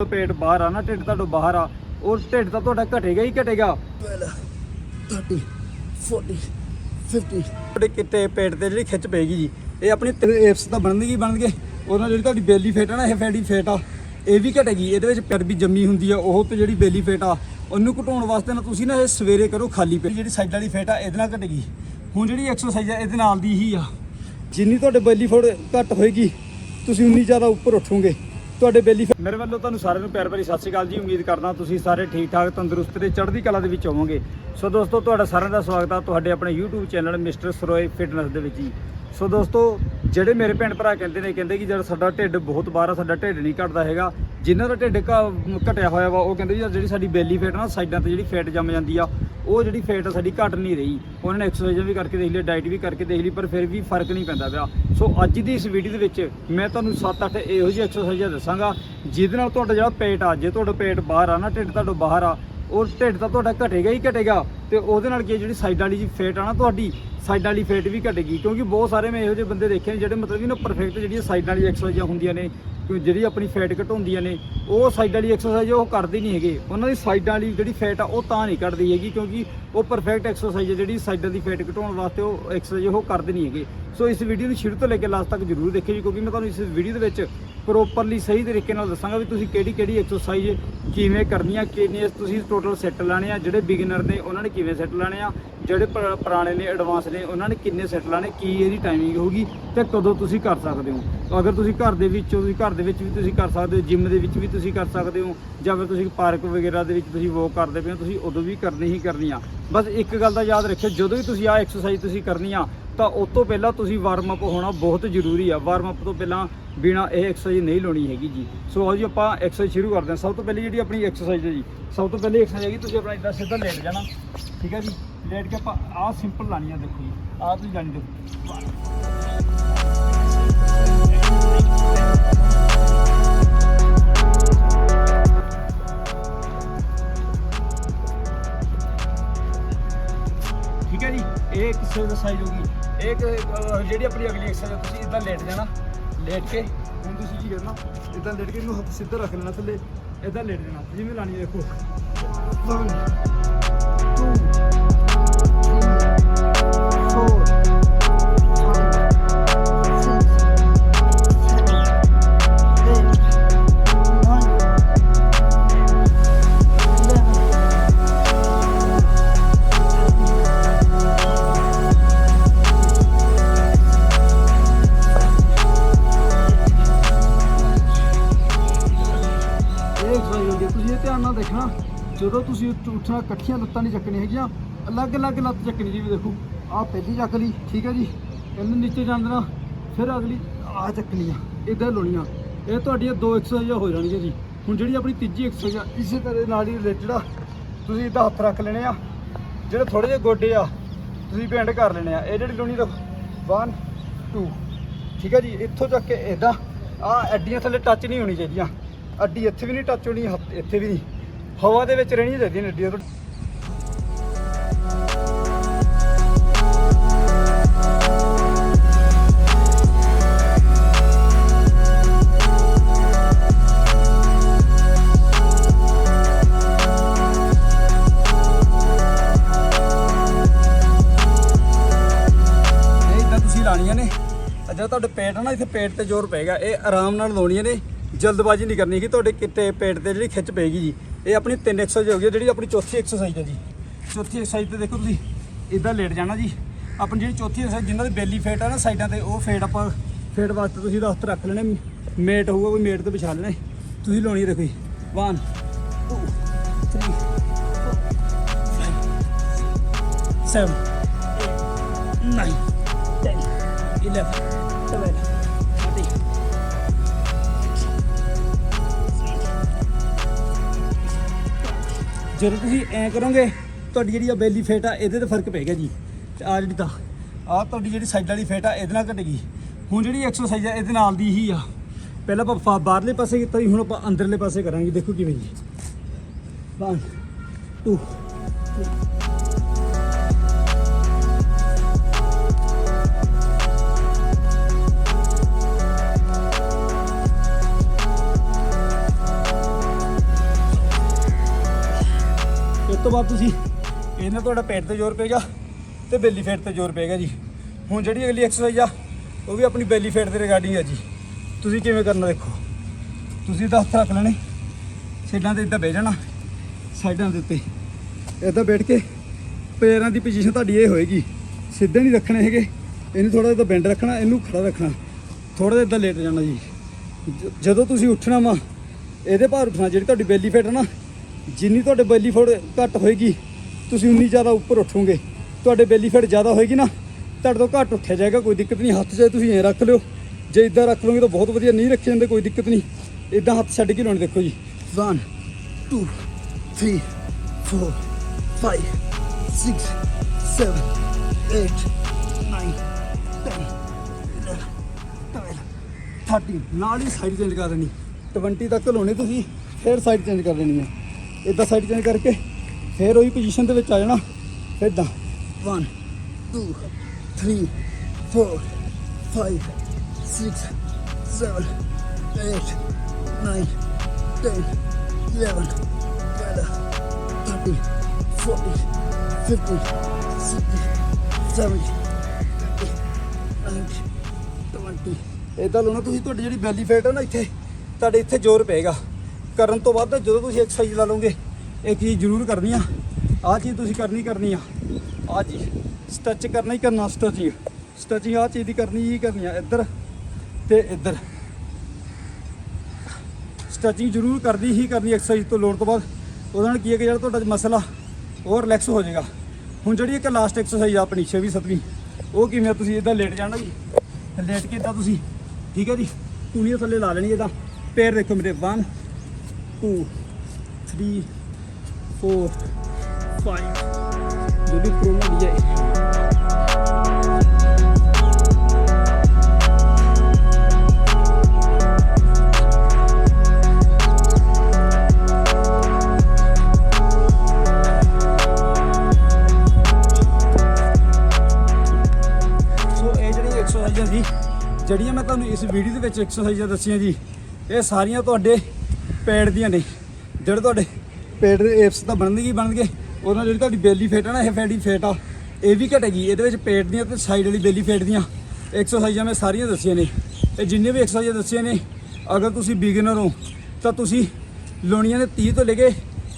ਪੇਟ ਬਾਹਰ ਆ ਨਾ ਢਿੱਡ ਤੁਹਾਡਾ ਬਾਹਰ ਆ। ਉਹ ਢਿੱਡ ਤਾਂ ਤੁਹਾਡਾ ਘਟੇਗਾ ਹੀ ਘਟੇਗਾ। 30 40 50 ਤੁਹਾਡੇ ਕਿਤੇ ਪੇਟ ਤੇ ਜਿਹੜੀ ਖਿੱਚ ਪਏਗੀ ਜੀ ਇਹ ਆਪਣੀ ਏਪਸ ਤਾਂ ਬਣਨਗੀ ਬਣਨਗੇ। ਉਹਦੇ ਨਾਲ ਜਿਹੜੀ ਤੁਹਾਡੀ ਬੇਲੀ ਫੇਟ ਆ ਨਾ ਇਹ ਫੈਡੀ ਫੇਟ ਆ। ਇਹ ਵੀ ਘਟੇਗੀ ਇਹਦੇ ਵਿੱਚ ਚਰਬੀ ਜੰਮੀ ਹੁੰਦੀ ਆ ਉਹ ਤੇ ਜਿਹੜੀ ਬੇਲੀ ਫੇਟ ਆ ਉਹਨੂੰ ਘਟਾਉਣ ਵਾਸਤੇ ਨਾ ਤੁਸੀਂ ਨਾ ਇਹ ਸਵੇਰੇ ਕਰੋ ਖਾਲੀ ਪੇਟ। ਜਿਹੜੀ ਸਾਈਡ ਵਾਲੀ ਫੇਟ ਆ ਇਹਦੇ ਨਾਲ ਘਟੇਗੀ। ਹੁਣ ਜਿਹੜੀ ਐਕਸਰਸਾਈਜ਼ ਆ ਇਹਦੇ ਨਾਲ ਦੀ ਹੀ ਆ। ਜਿੰਨੀ ਤੁਹਾਡੇ ਬੇਲੀ ਫੋੜ ਘੱਟ ਹੋਏਗੀ ਤੁਸੀਂ ਉਨੀ ਜ਼ਿਆਦਾ ਉੱਪਰ ਉੱਠੋਗੇ। ਤੁਹਾਡੇ ਬੇਲੀ ਮੇਰੇ ਵੱਲੋਂ ਤੁਹਾਨੂੰ ਸਾਰਿਆਂ ਨੂੰ ਪਿਆਰ ਭਰੀ ਸਤਿ ਸ਼੍ਰੀ ਅਕਾਲ ਜੀ। ਉਮੀਦ ਕਰਦਾ ਤੁਸੀਂ ਸਾਰੇ ਠੀਕ ਠਾਕ ਤੰਦਰੁਸਤ ਤੇ ਚੜ੍ਹਦੀ ਕਲਾ ਦੇ ਵਿੱਚ ਹੋਵੋਗੇ। ਸੋ ਦੋਸਤੋ, ਤੁਹਾਡਾ ਸਾਰਿਆਂ ਦਾ ਸਵਾਗਤ ਆ ਤੁਹਾਡੇ ਆਪਣੇ YouTube channel mister Saroye fitness ਦੇ ਵਿੱਚ ਜੀ। ਸੋ ਦੋਸਤੋ ਜਿਹੜੇ ਮੇਰੇ ਭੈਣ ਭਰਾ ਕਹਿੰਦੇ ਨੇ, ਕਹਿੰਦੇ ਕਿ ਜਿਹੜਾ ਸਾਡਾ ਢਿੱਡ ਬਹੁਤ ਬਾਹਰ ਆ, ਸਾਡਾ ਢਿੱਡ ਨਹੀਂ ਘਟਦਾ ਹੈਗਾ। ਜਿਨ੍ਹਾਂ ਦਾ ਢਿੱਡ ਘਟਿਆ ਹੋਇਆ ਵਾ, ਉਹ ਕਹਿੰਦੇ ਵੀ ਜਿਹੜੀ ਸਾਡੀ ਬੈਲੀ ਫੈਟ ਨਾ, ਸਾਈਡਾਂ ਤੇ ਜਿਹੜੀ ਫੈਟ ਜੰਮ ਜਾਂਦੀ ਆ, ਉਹ ਜਿਹੜੀ ਫੈਟ ਸਾਡੀ ਘਟ ਨਹੀਂ ਰਹੀ। ਉਹਨਾਂ ਨੇ ਐਕਸਰਸਾਈਜ਼ ਵੀ ਕਰਕੇ ਦੇਖ ਲਈ ਡਾਈਟ ਵੀ ਕਰਕੇ ਦੇਖ ਲਈ, ਪਰ ਫਿਰ ਵੀ ਫ਼ਰਕ ਨਹੀਂ ਪੈਂਦਾ ਪਿਆ। ਸੋ ਅੱਜ ਦੀ ਇਸ ਵੀਡੀਓ ਦੇ ਵਿੱਚ ਮੈਂ ਤੁਹਾਨੂੰ 7-8 ਇਹੋ ਜਿਹੀ ਐਕਸਰਸਾਈਜ਼ਾਂ ਦੱਸਾਂਗਾ, ਜਿਹਦੇ ਨਾਲ ਤੁਹਾਡਾ ਜਿਹੜਾ ਪੇਟ ਆ, ਜੇ ਤੁਹਾਡਾ ਪੇਟ ਬਾਹਰ ਆ ਨਾ, ਢਿੱਡ ਤੁਹਾਡਾ ਬਾਹਰ ਆ ਉਹ ਢਿੱਡ ਤਾਂ ਤੁਹਾਡਾ ਘਟੇਗਾ ਹੀ ਘਟੇਗਾ। ਤੇ ਉਹਦੇ ਨਾਲ ਕੀ ਆ, ਜਿਹੜੀ ਸਾਈਡਾਂ ਵਾਲੀ ਜੀ ਫੇਟ ਆ ਨਾ ਤੁਹਾਡੀ ਸਾਈਡਾਂ ਵਾਲੀ ਫੇਟ ਵੀ ਘਟੇਗੀ। ਕਿਉਂਕਿ ਬਹੁਤ ਸਾਰੇ ਮੈਂ ਇਹੋ ਜਿਹੇ ਬੰਦੇ ਦੇਖੇ ਨੇ ਜਿਹੜੇ ਮਤਲਬ ਕਿ ਨਾ ਪਰਫੈਕਟ ਜਿਹੜੀਆਂ ਸਾਈਡਾਂ ਵਾਲੀ ਐਕਸਰਸਾਈਜ਼ਾਂ ਹੁੰਦੀਆਂ ਨੇ ਜਿਹੜੀ ਆਪਣੀ ਫੈਟ ਘਟਾਉਂਦੀਆਂ ਨੇ ਉਹ ਸਾਈਡ ਵਾਲੀ ਐਕਸਰਸਾਈਜ਼ ਉਹ ਕਰਦੇ ਨਹੀਂ ਹੈਗੇ। ਉਹਨਾਂ ਦੀ ਸਾਈਡਾਂ ਵਾਲੀ ਜਿਹੜੀ ਫੈਟ ਆ ਉਹ ਤਾਂ ਨਹੀਂ ਘਟਦੀ ਹੈਗੀ ਕਿਉਂਕਿ ਉਹ ਪਰਫੈਕਟ ਐਕਸਰਸਾਈਜ਼ ਹੈ ਜਿਹੜੀ ਸਾਈਡਾਂ ਦੀ ਫੈਟ ਘਟਾਉਣ ਵਾਸਤੇ ਉਹ ਐਕਸਰਸਾਈਜ਼ ਉਹ ਕਰਦੇ ਨਹੀਂ ਹੈਗੇ। ਸੋ ਇਸ ਵੀਡੀਓ ਨੂੰ ਸ਼ੁਰੂ ਤੋਂ ਲੈ ਕੇ ਲਾਸਟ ਤੱਕ ਜਰੂਰ ਦੇਖਿਓ ਜੀ ਕਿਉਂਕਿ ਮੈਂ ਤੁਹਾਨੂੰ ਇਸ ਵੀਡੀਓ ਦੇ ਵਿੱਚ ਪ੍ਰੋਪਰਲੀ ਸਹੀ ਤਰੀਕੇ ਨਾਲ ਦੱਸਾਂਗਾ ਵੀ ਤੁਸੀਂ ਕਿਹੜੀ ਕਿਹੜੀ ਐਕਸਰਸਾਈਜ਼ ਕਿਵੇਂ ਕਰਨੀ ਆ ਕਿੰਨੇ ਤੁਸੀਂ ਟੋਟਲ ਸੈੱਟ ਲਾਣੇ ਆ, ਜਿਹੜੇ ਬਿਗਨਰ ਨੇ ਉਹਨਾਂ ਨੇ ਕਿਵੇਂ ਸੈੱਟ ਲਾਣੇ ਆ, ਜਿਹੜੇ ਪ- ਪੁਰਾਣੇ ਨੇ ਐਡਵਾਂਸ ਨੇ, ਉਹਨਾਂ ਨੇ ਕਿੰਨੇ ਸੈੱਟ ਲਾਣੇ ਕੀ ਇਹਦੀ ਟਾਈਮਿੰਗ ਹੋਊਗੀ ਤੇ ਕਦੋਂ ਤੁਸੀਂ ਕਰ ਸਕਦੇ ਹੋ। ਅਗਰ ਤੁਸੀਂ ਘਰ ਦੇ ਵਿੱਚ ਤੁਸੀਂ ਘਰ ਦੇ ਵਿੱਚ ਵੀ ਤੁਸੀਂ ਕਰ ਸਕਦੇ ਹੋ ਜਿਮ ਦੇ ਵਿੱਚ ਵੀ ਤੁਸੀਂ ਕਰ ਸਕਦੇ ਹੋ, ਜਾਂ ਫਿਰ ਤੁਸੀਂ ਪਾਰਕ ਵਗੈਰਾ ਦੇ ਵਿੱਚ ਤੁਸੀਂ ਵੋਕ ਕਰਦੇ ਪਏ ਹੋ, ਤੁਸੀਂ ਉਦੋਂ ਵੀ ਕਰਨੀ ਹੀ ਕਰਨੀ ਆ। ਬਸ ਇੱਕ ਗੱਲ ਦਾ ਯਾਦ ਰੱਖਿਓ, ਜਦੋਂ ਵੀ ਤੁਸੀਂ ਆ ਐਕਸਰਸਾਈਜ਼ ਤੁਸੀਂ ਕਰਨੀ ਆ ਤਾਂ ਉਸ ਤੋਂ ਪਹਿਲਾਂ ਤੁਸੀਂ ਵਾਰਮ ਅਪ ਹੋਣਾ ਬਹੁਤ ਜ਼ਰੂਰੀ ਆ। ਵਾਰਮ ਅਪ ਤੋਂ ਪਹਿਲਾਂ ਬਿਨਾ ਇਹ ਐਕਸਰਸਾਈਜ਼ ਨਹੀਂ ਲਾਉਣੀ ਹੈਗੀ ਜੀ। ਸੋ ਆਓ ਜੀ ਆਪਾਂ ਐਕਸਰਸਾਈਜ਼ ਸ਼ੁਰੂ ਕਰਦੇ ਹਾਂ। ਸਭ ਤੋਂ ਪਹਿਲੀ ਜਿਹੜੀ ਆਪਣੀ ਐਕਸਰਸਾਈਜ਼ ਹੈ ਜੀ, ਸਭ ਤੋਂ ਪਹਿਲੀ ਐਕਸਰਸਾਈਜ਼ ਹੈਗੀ, ਤੁਸੀਂ ਆਪਣਾ ਇੱਦਾਂ ਸਿੱਧਾ ਲੇਟ ਜਾਣਾ। ਠੀਕ ਹੈ ਜੀ? ਲੇਟ ਕੇ ਆਪਾਂ ਆਹ ਸਿੰਪਲ ਲਾਣੀ ਆ ਦੇਖੋ ਜੀ। ਆਹ ਤੁਸੀਂ ਜਾਣੀ ਦੇਖੋ। ਠੀਕ ਹੈ ਜੀ? ਇਹ ਇੱਕ ਐਕਸਰਸਾਈਜ਼ ਹੋ ਇਹ ਜਿਹੜੀ ਆਪਣੀ ਅਗਲੀ ਐਕਸਰਸਾਈਜ਼ ਤੁਸੀਂ ਇਦਾਂ ਲੇਟ ਜਾਣਾ, ਲੇਟ ਕੇ ਹੁਣ ਤੁਸੀਂ ਕੀ ਕਰਨਾ, ਇਦਾਂ ਲੇਟ ਕੇ ਇਹਨੂੰ ਹੱਥ ਸਿੱਧਾ ਰੱਖ ਲੈਣਾ ਥੱਲੇ, ਇਦਾਂ ਲੇਟ ਜਾਣਾ, ਜਿਵੇਂ ਲਾਣੀ ਹੈ ਦੇਖੋ। ਜਦੋਂ ਤੁਸੀਂ ਉੱਠ- ਉੱਠਣਾ, ਇਕੱਠੀਆਂ ਲੱਤਾਂ ਨਹੀਂ ਚੱਕਣੀਆਂ ਹੈਗੀਆਂ ਅਲੱਗ-ਅਲੱਗ ਲੱਤ ਚੱਕਣੀ ਜੀ ਵੀ ਦੇਖੋ। ਆਹ ਪਹਿਲੀ ਚੱਕ ਲਈ, ਠੀਕ ਹੈ ਜੀ। ਇਹਨੂੰ ਨੀਚੇ ਜਾਣ ਦੇਣਾ, ਫਿਰ ਅਗਲੀ ਆਹ ਚੱਕਣੀ ਆ ਇਦਾਂ ਲਾਉਣੀਆਂ ਇਹ ਤੁਹਾਡੀਆਂ ਦੋ ਐਕਸਰਸਾਈਜ਼ਾਂ ਹੋ ਜਾਣਗੀਆਂ ਜੀ। ਹੁਣ ਜਿਹੜੀ ਆਪਣੀ ਤੀਜੀ ਐਕਸਰਸਾਈਜ਼ ਆ, ਇਸੇ ਤਰ੍ਹਾਂ ਨਾਲ ਹੀ ਰਿਲੇਟਡ ਆ। ਤੁਸੀਂ ਇਦਾਂ ਹੱਥ ਰੱਖ ਲੈਣੇ ਆ। ਜਿਹੜੇ ਥੋੜੇ ਜਿਹੇ ਗੋਡੇ ਆ, ਤੁਸੀਂ ਬੈਂਡ ਕਰ ਲੈਣੇ ਆ। ਇਹ ਜਿਹੜੀ ਲਾਉਣੀ ਦੇਖੋ 1 2 ਠੀਕ ਹੈ ਜੀ। ਇੱਥੋਂ ਚੱਕ ਕੇ ਇਦਾਂ ਆ ਐਡੀਆਂ ਥੱਲੇ ਟੱਚ ਨਹੀਂ ਹੋਣੀ ਚਾਹੀਦੀਆਂ। ਅੱਡੀ ਇੱਥੇ ਵੀ ਨਹੀਂ ਟੱਚ ਹੋਣੀ, ਹੱਥ ਇੱਥੇ ਵੀ ਨਹੀਂ। ਹਵਾ ਦੇ ਵਿੱਚ ਰਹਿਣੀ ਚਾਹੀਦੀਆਂ ਨੱਡੀ ਅੱਡੀਆਂ ਤੁਸੀਂ ਲਾਣੀਆਂ ਨੇ। ਜਦੋਂ ਤੁਹਾਡੇ ਪੇਟ ਆ ਨਾ, ਇੱਥੇ ਪੇਟ ਤੇ ਜ਼ੋਰ ਪਏਗਾ। ਇਹ ਆਰਾਮ ਨਾਲ ਲਾਉਣੀਆਂ ਨੇ। ਜਲਦਬਾਜ਼ੀ ਨਹੀਂ ਕਰਨੀ ਕਿ ਤੁਹਾਡੇ ਕਿਤੇ ਪੇਟ ਤੇ ਜਿਹੜੀ ਖਿੱਚ ਪਏਗੀ ਜੀ। ਇਹ ਆਪਣੀ ਤਿੰਨ ਐਕਸਰਸਾਈਜ਼ ਹੋ ਗਈ ਜਿਹੜੀ ਆਪਣੀ ਚੌਥੀ ਐਕਸਰਸਾਈਜ਼ ਹੈ ਜੀ। ਚੌਥੀ ਐਕਸਰਸਾਈਜ਼ ਤੇ ਦੇਖੋ ਤੁਸੀਂ ਇਦਾਂ ਲੇਟ ਜਾਣਾ ਜੀ। ਆਪਣੀ ਜਿਹੜੀ ਚੌਥੀ ਐਕਸਰਸਾਈਜ਼ ਜਿਨ੍ਹਾਂ ਦੀ ਬੈਲੀ ਫੇਟ ਆ ਨਾ ਸਾਈਡਾਂ ਤੇ ਉਹ ਫੇਟ ਆਪਾਂ ਫੇਟ ਵਾਸਤੇ ਤੁਸੀਂ ਇਹਦਾ ਰੱਖ ਲੈਣੇ ਮੇਟ ਹੋਊਗਾ ਕੋਈ ਮੇਟ ਤੇ ਵਿਛਾ ਲੈਣੇ। ਤੁਸੀਂ ਲਾਉਣੀ ਰੱਖੋ ਜੀ। 1 2 3 4 7 nine, ten, eleven, twelve, thirteen. ਜਦੋਂ ਤੁਸੀਂ ਐ ਕਰੋਗੇ, ਤੁਹਾਡੀ ਜਿਹੜੀ ਆ ਬੈਲੀ ਫੇਟ ਆ, ਇਹਦੇ ਤੇ ਫ਼ਰਕ ਪਏਗਾ ਜੀ। ਤੇ ਆ ਜਿਹੜੀ ਤਾਂ ਆ ਤੁਹਾਡੀ ਜਿਹੜੀ ਸਾਈਡ ਵਾਲੀ ਫੇਟ ਆ, ਇਹਦੇ ਨਾਲ ਘਟੇਗੀ। ਹੁਣ ਜਿਹੜੀ ਐਕਸਰਸਾਈਜ਼ ਆ, ਇਹਦੇ ਨਾਲ ਦੀ ਹੀ ਆ। ਪਹਿਲਾਂ ਆਪਾਂ ਫਾ- ਬਾਹਰਲੇ ਪਾਸੇ ਕੀਤਾ ਸੀ ਹੁਣ ਆਪਾਂ ਅੰਦਰਲੇ ਪਾਸੇ ਕਰਾਂਗੇ, ਦੇਖੋ ਕਿਵੇਂ ਜੀ। 1 2 1 ਉਸ ਤੋਂ ਬਾਅਦ ਤੁਸੀਂ ਇਹਨਾਂ ਤੁਹਾਡਾ ਪੇਟ ਤੇ ਜ਼ੋਰ ਪਏਗਾ ਤੇ ਬੈਲੀ ਫੇਟ ਤੇ ਜ਼ੋਰ ਪਏਗਾ ਜੀ। ਹੁਣ ਜਿਹੜੀ ਅਗਲੀ ਐਕਸਰਸਾਈਜ਼ ਆ, ਉਹ ਵੀ ਆਪਣੀ ਬੈਲੀ ਫੇਟ ਦੇ ਰਿਗਾਰਡਿੰਗ ਆ ਜੀ। ਤੁਸੀਂ ਕਿਵੇਂ ਕਰਨਾ ਦੇਖੋ? ਤੁਸੀਂ ਤਾਂ ਹੱਥ ਰੱਖ ਲੈਣੇ, ਸਾਈਡਾਂ ਤੇ ਇੱਦਾਂ ਬਹਿ ਜਾਣਾ, ਸਾਈਡਾਂ ਦੇ ਉੱਤੇ। ਇੱਦਾਂ ਬੈਠ ਕੇ ਪੈਰਾਂ ਦੀ ਪੋਜੀਸ਼ਨ ਤੁਹਾਡੀ ਇਹ ਹੋਏਗੀ। ਸਿੱਧੇ ਨਹੀਂ ਰੱਖਣੇ ਹੈਗੇ, ਇਹਨੂੰ ਥੋੜਾ ਜਿਹਾ ਬੈਂਡ ਰੱਖਣਾ, ਇਹਨੂੰ ਖੜਾ ਰੱਖਣਾ। ਥੋੜਾ ਜਿਹਾ ਇੱਦਾਂ ਲੇਟ ਜਾਣਾ ਜੀ। ਜਦੋਂ ਤੁਸੀਂ ਉੱਠਣਾ ਵਾ, ਇਹਦੇ ਭਾਰ ਉੱਠਣਾ ਜਿਹੜੀ ਤੁਹਾਡੀ ਬੈਲੀ ਫੇਟ ਨਾ ਜਿੰਨੀ ਤੁਹਾਡੇ ਬੈਲੀ ਫੇਟ ਘੱਟ ਹੋਏਗੀ, ਤੁਸੀਂ ਉਨੀ ਜ਼ਿਆਦਾ ਉੱਪਰ ਉੱਠੋਗੇ। ਤੁਹਾਡੇ ਬੈਲੀ ਫੇਟ ਜ਼ਿਆਦਾ ਹੋਏਗੀ ਨਾ, ਤੁਹਾਡੇ ਤੋਂ ਘੱਟ ਉੱਠਿਆ ਜਾਏਗਾ, ਕੋਈ ਦਿੱਕਤ ਨਹੀਂ। ਹੱਥ 'ਚ ਤੁਸੀਂ ਐਂ ਰੱਖ ਲਿਓ। ਜੇ ਇਦਾਂ ਰੱਖ ਲਓਗੇ ਤਾਂ ਬਹੁਤ ਵਧੀਆ, ਨਹੀਂ ਰੱਖੇ ਜਾਂਦੇ, ਕੋਈ ਦਿੱਕਤ ਨਹੀਂ। ਇਦਾਂ ਹੱਥ ਛੱਡ ਕੇ ਲਾਉਣੇ ਦੇਖੋ ਜੀ। 1 2 3 4 5 6 7 8 9 10 30 ਨਾਲ ਹੀ ਸਾਈਡ ਚੇਂਜ ਕਰ ਦੇਣੀ। 20 ਤੱਕ ਲਾਉਣੇ ਤੁਸੀਂ, ਫਿਰ ਸਾਈਡ ਚੇਂਜ ਕਰ ਦੇਣੀ ਹੈ। ਇਦਾਂ ਸਾਈਡ ਚੇਂਜ ਕਰਕੇ ਫਿਰ ਉਹੀ ਪੋਜੀਸ਼ਨ ਦੇ ਵਿੱਚ ਆ ਜਾਣਾ। ਫਿਰ ਇਦਾਂ 1 2 3 4 5 6 7 8 9 10 11 12 13 14 15 16 17 18 19 20 ਇਦਾਂ ਲਾਉਣਾ ਤੁਸੀਂ, ਤੁਹਾਡੀ ਜਿਹੜੀ ਬੈਲੀ ਫੈਟ ਹੈ ਨਾ ਇੱਥੇ, ਤੁਹਾਡੇ ਇੱਥੇ ਜ਼ੋਰ ਪਏਗਾ। ਕਰਨ ਤੋਂ ਬਾਅਦ ਜਦੋਂ ਤੁਸੀਂ ਐਕਸਰਸਾਈਜ਼ ਲਾ ਲਓਗੇ, ਇਹ ਚੀਜ਼ ਜ਼ਰੂਰ ਕਰਨੀ ਆ। ਆਹ ਚੀਜ਼ ਤੁਸੀਂ ਕਰਨੀ ਕਰਨੀ ਆ। ਆਹ ਜੀ ਸਟਿਚ ਕਰਨਾ ਹੀ ਕਰਨਾ ਸਟਿਚਿੰਗ ਸਟਿਚਿੰਗ ਆਹ ਚੀਜ਼ ਦੀ ਕਰਨੀ ਹੀ ਕਰਨੀ ਆ, ਇੱਧਰ ਤੇ ਇੱਧਰ। ਸਟਿਚਿੰਗ ਜ਼ਰੂਰ ਕਰਦੀ ਹੀ ਕਰਨੀ ਐਕਸਰਸਾਈਜ਼ ਤੋਂ ਲੋੜ ਤੋਂ ਬਾਅਦ ਉਹਦੇ ਨਾਲ ਕੀ ਹੈ ਕਿ ਜਿਹੜਾ ਤੁਹਾਡਾ ਮਸਲਾ, ਉਹ ਰਿਲੈਕਸ ਹੋ ਜਾਏਗਾ। ਹੁਣ ਜਿਹੜੀ ਇੱਕ ਲਾਸਟ ਐਕਸਰਸਾਈਜ਼ ਆ ਆਪਣੀ 6ਵੀਂ 7ਵੀਂ ਉਹ ਕਿਵੇਂ ਤੁਸੀਂ ਇਦਾਂ ਲੇਟ ਜਾਣਾ ਜੀ? ਲੇਟ ਕੇ ਇਦਾਂ ਤੁਸੀਂ, ਠੀਕ ਹੈ ਜੀ? ਕੂਣੀਆਂ ਥੱਲੇ ਲਾ ਲੈਣੀ ਇਦਾਂ ਪੈਰ ਦੇਖੋ ਮੇਰੇ 1 2 3 4 5 ਜਿਹੜੀ ਪ੍ਰੋਬਲਮ ਹੈ ਸੋ ਇਹ ਜਿਹੜੀ ਐਕਸਰਸਾਈਜ਼ਾਂ ਸੀ ਜਿਹੜੀਆਂ ਮੈਂ ਤੁਹਾਨੂੰ ਇਸ ਵੀਡੀਓ ਦੇ ਵਿੱਚ ਐਕਸਰਸਾਈਜ਼ਾਂ ਦੱਸੀਆਂ ਜੀ, ਇਹ ਸਾਰੀਆਂ ਤੁਹਾਡੇ ਪੇਟ ਦੀਆਂ ਨੇ। ਜਿਹੜੇ ਤੁਹਾਡੇ ਪੇਟ ਦੇ ਏਪਸ ਤਾਂ ਬਣਨਗੇ ਹੀ ਬਣਨਗੇ। ਉਹਨਾਂ ਨਾਲ ਜਿਹੜੀ ਤੁਹਾਡੀ ਬੇਲੀ ਫੇਟ ਆ ਨਾ, ਇਹ ਫੈਡੀ ਫੇਟ ਆ। ਇਹ ਵੀ ਘਟੇਗੀ। ਇਹਦੇ ਵਿੱਚ ਪੇਟ ਦੀਆਂ ਤੇ ਸਾਈਡ ਵਾਲੀ ਬੇਲੀ ਫੇਟ ਦੀਆਂ। ਐਕਸਰਸਾਈਜ਼ਾਂ ਮੈਂ ਸਾਰੀਆਂ ਦੱਸੀਆਂ ਨੇ। ਇਹ ਜਿੰਨੇ ਵੀ ਐਕਸਰਸਾਈਜ਼ਾਂ ਦੱਸੀਆਂ ਨੇ, ਅਗਰ ਤੁਸੀਂ ਬਿਗਨਰ ਹੋ, ਤਾਂ ਤੁਸੀਂ ਲਾਉਣੀਆਂ ਨੇ 30 ਤੋਂ ਲੈ ਕੇ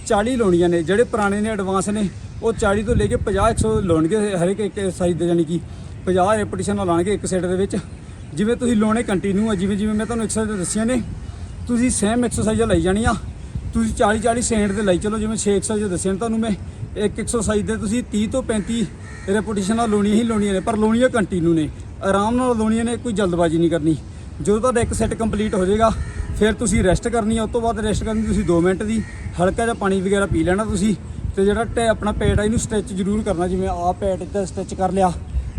40 ਲਾਉਣੀਆਂ ਨੇ। ਜਿਹੜੇ ਪੁਰਾਣੇ ਨੇ ਐਡਵਾਂਸ ਨੇ, ਉਹ 40 ਤੋਂ ਲੈ ਕੇ 50 100 ਲਾਉਣਗੇ ਹਰ ਇੱਕ ਇੱਕ ਐਕਸਰਸਾਈਜ਼ ਦੇ, ਯਾਨੀ ਕਿ 50 ਰੈਪੀਟੀਸ਼ਨ ਲਾਉਣਗੇ ਇੱਕ ਸੈਟ ਦੇ ਵਿੱਚ। ਜਿਵੇਂ ਤੁਸੀਂ ਲਾਉਣੇ ਕੰਟੀਨਿਊ ਆ ਜਿਵੇਂ ਜਿਵੇਂ ਮੈਂ ਤੁਹਾਨੂੰ ਐਕਸਰਸਾਈਜ਼ ਦੱਸੀਆਂ ਨੇ ਤੁਸੀਂ ਸੇਮ ਐਕਸਰਸਾਈਜ਼ਾਂ ਲਈ ਜਾਣੀਆਂ ਤੁਸੀਂ 40 40 ਸੈਂਟ ਦੇ ਲਈ ਚਲੋ, ਜਿਵੇਂ 6 ਐਕਸਰਸਾਈਜ਼ ਦੱਸਿਆ ਨੇ ਤੁਹਾਨੂੰ ਮੈਂ। ਇੱਕ ਐਕਸਰਸਾਈਜ਼ ਦੇ ਤੁਸੀਂ 30 ਤੋਂ 35 ਰੈਪੀਟੀਸ਼ਨਾਂ ਲਾਉਣੀਆਂ ਹੀ ਲਾਉਣੀਆਂ ਨੇ, ਪਰ ਲਾਉਣੀਆਂ ਕੰਟੀਨਿਊ ਨੇ। ਆਰਾਮ ਨਾਲ ਲਾਉਣੀਆਂ ਨੇ, ਕੋਈ ਜਲਦਬਾਜ਼ੀ ਨਹੀਂ ਕਰਨੀ। ਜਦੋਂ ਤੁਹਾਡਾ ਇੱਕ ਸੈੱਟ ਕੰਪਲੀਟ ਹੋ ਜਾਏਗਾ, ਫਿਰ ਤੁਸੀਂ ਰੈਸਟ ਕਰਨੀ ਹੈ ਉਸ ਤੋਂ ਬਾਅਦ ਰੈਸਟ ਕਰਨੀ ਤੁਸੀਂ 2 ਮਿੰਟ ਦੀ ਹਲਕਾ ਜਿਹਾ ਪਾਣੀ ਵਗੈਰਾ ਪੀ ਲੈਣਾ ਤੁਸੀਂ। ਤੇ ਜਿਹੜਾ ਟੈ ਆਪਣਾ ਪੇਟ ਆ, ਇਹਨੂੰ ਸਟਿਚ ਜ਼ਰੂਰ ਕਰਨਾ, ਜਿਵੇਂ ਆਹ ਪੇਟ ਇੱਧਰ ਸਟਿਚ ਕਰ ਲਿਆ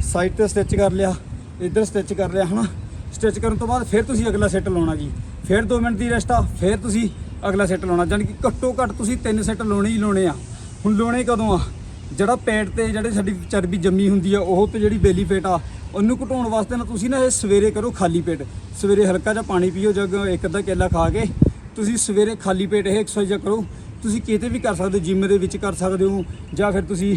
ਸਾਈਡ ਤੇ ਸਟਿਚ ਕਰ ਲਿਆ, ਇੱਧਰ ਸਟਿਚ ਕਰ ਲਿਆ, ਹਨਾ? ਸਟਿਚ ਕਰਨ ਤੋਂ ਬਾਅਦ ਫਿਰ ਤੁਸੀਂ ਅਗਲਾ ਸੈੱਟ ਲਾਉਣਾ ਜੀ। ਫਿਰ 2 ਮਿੰਟ ਦੀ ਰੈਸਟ ਆ, ਫਿਰ ਤੁਸੀਂ ਅਗਲਾ ਸੈੱਟ ਲਾਉਣਾ, ਜਾਣੀ ਕਿ ਘੱਟੋ ਘੱਟ ਤੁਸੀਂ ਤਿੰਨ ਸੈੱਟ ਲਾਉਣੇ ਹੀ ਲਾਉਣੇ ਆ। ਹੁਣ ਲਾਉਣੇ ਕਦੋਂ ਆ? ਜਿਹੜਾ ਪੇਟ ਤੇ ਜਿਹੜੇ ਸਾਡੀ ਚਰਬੀ ਜੰਮੀ ਹੁੰਦੀ ਆ, ਉਹ ਤੇ ਜਿਹੜੀ ਬੇਲੀ ਫੇਟ ਆ, ਉਹਨੂੰ ਘਟਾਉਣ ਵਾਸਤੇ ਨਾ ਤੁਸੀਂ ਨਾ ਇਹ ਸਵੇਰੇ ਕਰੋ ਖਾਲੀ ਪੇਟ। ਸਵੇਰੇ ਹਲਕਾ ਜਿਹਾ ਪਾਣੀ ਪੀਓ, ਜਗ ਇੱਕ ਅੱਧਾ ਕੇਲਾ ਖਾ ਕੇ, ਤੁਸੀਂ ਸਵੇਰੇ ਖਾਲੀ ਪੇਟ ਇਹ ਐਕਸਰਸਾਈਜ਼ ਕਰੋ। ਤੁਸੀਂ ਕਿਤੇ ਵੀ ਕਰ ਸਕਦੇ ਹੋ ਜਿਮ ਦੇ ਵਿੱਚ ਕਰ ਸਕਦੇ ਹੋ, ਜਾਂ ਫਿਰ ਤੁਸੀਂ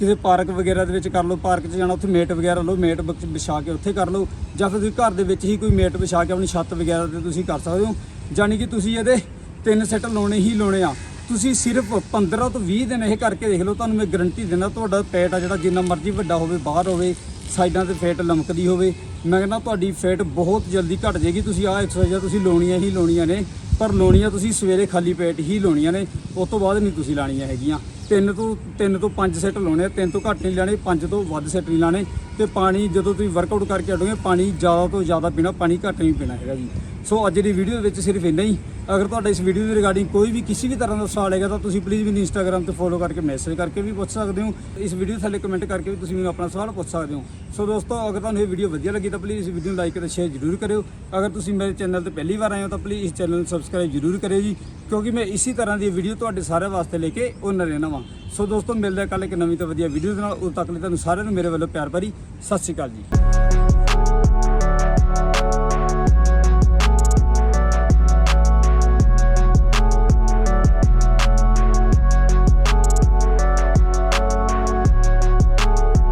ਕਿਸੇ ਪਾਰਕ ਵਗੈਰਾ ਦੇ ਵਿੱਚ ਕਰ ਲਓ, ਪਾਰਕ 'ਚ ਜਾਣਾ, ਉੱਥੇ ਮੇਟ ਵਗੈਰਾ ਲਓ, ਮੇਟ ਵਿਛਾ ਕੇ ਉੱਥੇ ਕਰ ਲਓ, ਜਾਂ ਫਿਰ ਤੁਸੀਂ ਘਰ ਦੇ ਵਿੱਚ ਹੀ ਕੋਈ ਮੇਟ ਵਿਛਾ ਕੇ ਆਪਣੀ ਛੱਤ ਵਗੈਰਾ ਤੇ ਤੁਸੀਂ ਕਰ ਸਕਦੇ ਹੋ। ਜਾਣੀ ਕਿ ਤੁਸੀਂ ਇਹਦੇ ਤਿੰਨ ਸੈੱਟ ਲਾਉਣੇ ਹੀ ਲਾਉਣੇ ਆ। ਤੁਸੀਂ ਸਿਰਫ 15 ਤੋਂ 20 ਦਿਨ ਇਹ ਕਰਕੇ ਦੇਖ ਲਓ, ਤੁਹਾਨੂੰ ਮੈਂ ਗਰੰਟੀ ਦਿੰਦਾ ਤੁਹਾਡਾ ਪੇਟ ਆ ਜਿਹੜਾ, ਜਿੰਨਾ ਮਰਜ਼ੀ ਵੱਡਾ ਹੋਵੇ, ਬਾਹਰ ਹੋਵੇ, ਸਾਈਡਾਂ ਤੇ ਫੇਟ ਲਮਕਦੀ ਹੋਵੇ। ਮੈਂ ਕਹਿੰਦਾ ਤੁਹਾਡੀ ਫੇਟ ਬਹੁਤ ਜਲਦੀ ਘਟ ਜਾਏਗੀ, ਤੁਸੀਂ ਆਹ ਐਕਸਰਸਾਈਜ਼ਾਂ ਤੁਸੀਂ ਲਾਉਣੀਆਂ ਹੀ ਲਾਉਣੀਆਂ ਨੇ, ਪਰ ਲਾਉਣੀਆਂ ਤੁਸੀਂ ਸਵੇਰੇ ਖਾਲੀ ਪੇਟ ਹੀ ਲਾਉਣੀਆਂ ਨੇ, ਉਸ ਤੋਂ ਬਾਅਦ ਨਹੀਂ ਤੁਸੀਂ ਲਾਣੀਆਂ ਹੈਗੀਆਂ। ਤਿੰਨ ਤੋਂ ਤਿੰਨ ਤੋਂ ਪੰਜ ਸੈੱਟ ਲਾਉਣੇ ਆ। ਤਿੰਨ ਤੋਂ ਘੱਟ ਨਹੀਂ ਲੈਣੇ, ਪੰਜ ਤੋਂ ਵੱਧ ਸੈੱਟ ਨਹੀਂ ਲਾਣੇ ਤੇ ਪਾਣੀ ਜਦੋਂ ਤੁਸੀਂ ਵਰਕਆਊਟ ਕਰਕੇ ਹਟੋਗੇ, ਪਾਣੀ ਜ਼ਿਆਦਾ ਤੋਂ ਜ਼ਿਆਦਾ ਪੀਣਾ, ਪਾਣੀ ਘੱਟ ਨਹੀਂ ਪੀਣਾ ਹੈਗਾ ਜੀ। ਸੋ ਅੱਜ ਦੀ ਵੀਡੀਓ ਵਿੱਚ ਸਿਰਫ ਇੰਨਾ ਹੀ। ਅਗਰ ਤੁਹਾਡਾ ਇਸ ਵੀਡੀਓ ਦੇ ਰਿਗਾਰਡਿੰਗ ਕੋਈ ਵੀ ਕਿਸੇ ਵੀ ਤਰ੍ਹਾਂ ਦਾ ਸਵਾਲ ਹੈਗਾ ਤਾਂ ਤੁਸੀਂ ਪਲੀਜ਼ ਮੈਨੂੰ ਇੰਸਟਾਗ੍ਰam ਤੇ ਫੋਲੋ ਕਰਕੇ ਮੈਸੇਜ ਕਰਕੇ ਵੀ ਪੁੱਛ ਸਕਦੇ ਹੋ। ਇਸ ਵੀਡੀਓ ਥੱਲੇ ਕਮੈਂਟ ਕਰਕੇ ਵੀ ਤੁਸੀਂ ਮੈਨੂੰ ਆਪਣਾ ਸਵਾਲ ਪੁੱਛ ਸਕਦੇ ਹੋ। ਸੋ ਦੋਸਤੋ, ਅਗਰ ਤੁਹਾਨੂੰ ਇਹ ਵੀਡੀਓ ਵਧੀਆ ਲੱਗੀ ਤਾਂ ਪਲੀਜ਼ ਇਸ ਵੀਡੀਓ ਨੂੰ ਲਾਈਕ ਅਤੇ ਸ਼ੇਅਰ ਜ਼ਰੂਰ ਕਰਿਓ। ਅਗਰ ਤੁਸੀਂ ਮੇਰੇ ਚੈਨਲ ਤੇ ਪਹਿਲੀ ਵਾਰ ਆਏ ਹੋ ਤਾਂ ਪਲੀਜ਼ ਇਸ ਚੈਨਲ ਨੂੰ ਸਬਸਕ੍ਰਾਈਬ ਜ਼ਰੂਰ ਕਰਿਓ ਜੀ, ਕਿਉਂਕਿ ਮੈਂ ਇਸੇ ਤਰ੍ਹਾਂ ਦੀ ਵੀਡੀਓ ਤੁਹਾਡੇ ਸਾਰਿਆਂ ਵਾਸਤੇ ਲੈ ਕੇ ਉਹਨਾਂ ਰਹਿਣਾ ਵਾਂ। ਸੋ ਦੋਸਤੋ, ਮਿਲਦੇ ਹਾਂ ਕੱਲ੍ਹ ਇੱਕ ਨਵੀਂ ਤੋਂ ਵਧੀਆ ਵੀਡੀਓ ਦੇ ਨਾਲ। ਉਦੋਂ ਤੱਕ ਲਈ ਤੁਹਾਨੂੰ ਸਾਰਿਆਂ ਨੂੰ ਮੇਰੇ ਵੱਲੋਂ ਪਿਆਰ ਭਰੀ। ਸਤਿ ਸ਼੍ਰੀ ਅਕਾਲ ਜੀ।